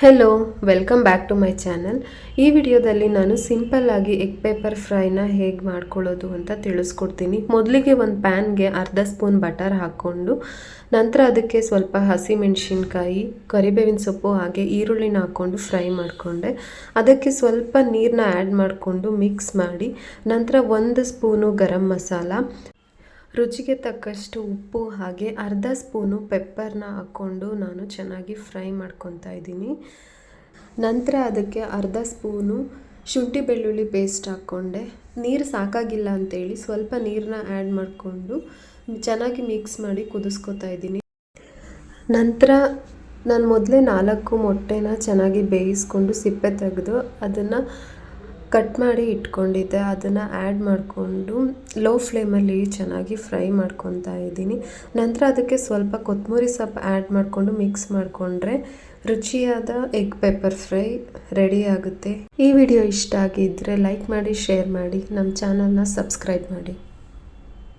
Hello welcome back to my channel ಈ ವಿಡಿಯೋದಲ್ಲಿ ನಾನು ಸಿಂಪಲ್ ಆಗಿ ಎಗ್ ಪೇಪರ್ ಫ್ರೈನ ಹೇಗೆ ಮಾಡ್ಕೊಳ್ಳೋದು ಅಂತ ತಿಳಿಸ್ಕೊಡ್ತೀನಿ. ಮೊದಲಿಗೆ ಒಂದು ಪ್ಯಾನ್ಗೆ ಅರ್ಧ ಸ್ಪೂನ್ ಬಟರ್ ಹಾಕ್ಕೊಂಡು, ನಂತರ ಅದಕ್ಕೆ ಸ್ವಲ್ಪ ಹಸಿಮೆಣಸಿನ್ಕಾಯಿ ಕರಿಬೇವಿನ ಸೊಪ್ಪು ಹಾಗೆ ಈರುಳ್ಳಿನ ಹಾಕ್ಕೊಂಡು ಫ್ರೈ ಮಾಡಿಕೊಂಡೆ. ಅದಕ್ಕೆ ಸ್ವಲ್ಪ ನೀರನ್ನ ಆ್ಯಡ್ ಮಾಡಿಕೊಂಡು ಮಿಕ್ಸ್ ಮಾಡಿ, ನಂತರ ಒಂದು ಸ್ಪೂನು ಗರಂ ಮಸಾಲ ರುಚಿಗೆ ತಕ್ಕಷ್ಟು ಉಪ್ಪು ಹಾಗೆ ಅರ್ಧ ಸ್ಪೂನು ಪೆಪ್ಪರ್ನ ಹಾಕ್ಕೊಂಡು ನಾನು ಚೆನ್ನಾಗಿ ಫ್ರೈ ಮಾಡ್ಕೊತಾ ಇದ್ದೀನಿ. ನಂತರ ಅದಕ್ಕೆ ಅರ್ಧ ಸ್ಪೂನು ಶುಂಠಿ ಬೆಳ್ಳುಳ್ಳಿ ಪೇಸ್ಟ್ ಹಾಕ್ಕೊಂಡೆ. ನೀರು ಸಾಕಾಗಿಲ್ಲ ಅಂತೇಳಿ ಸ್ವಲ್ಪ ನೀರನ್ನ ಆ್ಯಡ್ ಮಾಡಿಕೊಂಡು ಚೆನ್ನಾಗಿ ಮಿಕ್ಸ್ ಮಾಡಿ ಕುದಿಸ್ಕೊತಾ ಇದ್ದೀನಿ. ನಂತರ ನಾನು ಮೊದಲೇ ನಾಲ್ಕು ಮೊಟ್ಟೆನ ಚೆನ್ನಾಗಿ ಬೇಯಿಸ್ಕೊಂಡು ಸಿಪ್ಪೆ ತೆಗೆದು ಅದನ್ನು ಕಟ್ ಮಾಡಿ ಇಟ್ಕೊಂಡಿದ್ದೆ, ಅದನ್ನು ಆ್ಯಡ್ ಮಾಡಿಕೊಂಡು ಲೋ ಫ್ಲೇಮಲ್ಲಿ ಚೆನ್ನಾಗಿ ಫ್ರೈ ಮಾಡ್ಕೊತಾ ಇದ್ದೀನಿ. ನಂತರ ಅದಕ್ಕೆ ಸ್ವಲ್ಪ ಕೊತ್ತಂಬರಿ ಸೊಪ್ಪು ಆ್ಯಡ್ ಮಾಡಿಕೊಂಡು ಮಿಕ್ಸ್ ಮಾಡಿಕೊಂಡ್ರೆ ರುಚಿಯಾದ ಎಗ್ ಪೆಪ್ಪರ್ ಫ್ರೈ ರೆಡಿ ಆಗುತ್ತೆ. ಈ ವಿಡಿಯೋ ಇಷ್ಟ ಆಗಿದ್ದರೆ ಲೈಕ್ ಮಾಡಿ ಶೇರ್ ಮಾಡಿ ನಮ್ಮ ಚಾನಲ್ನ ಸಬ್ಸ್ಕ್ರೈಬ್ ಮಾಡಿ.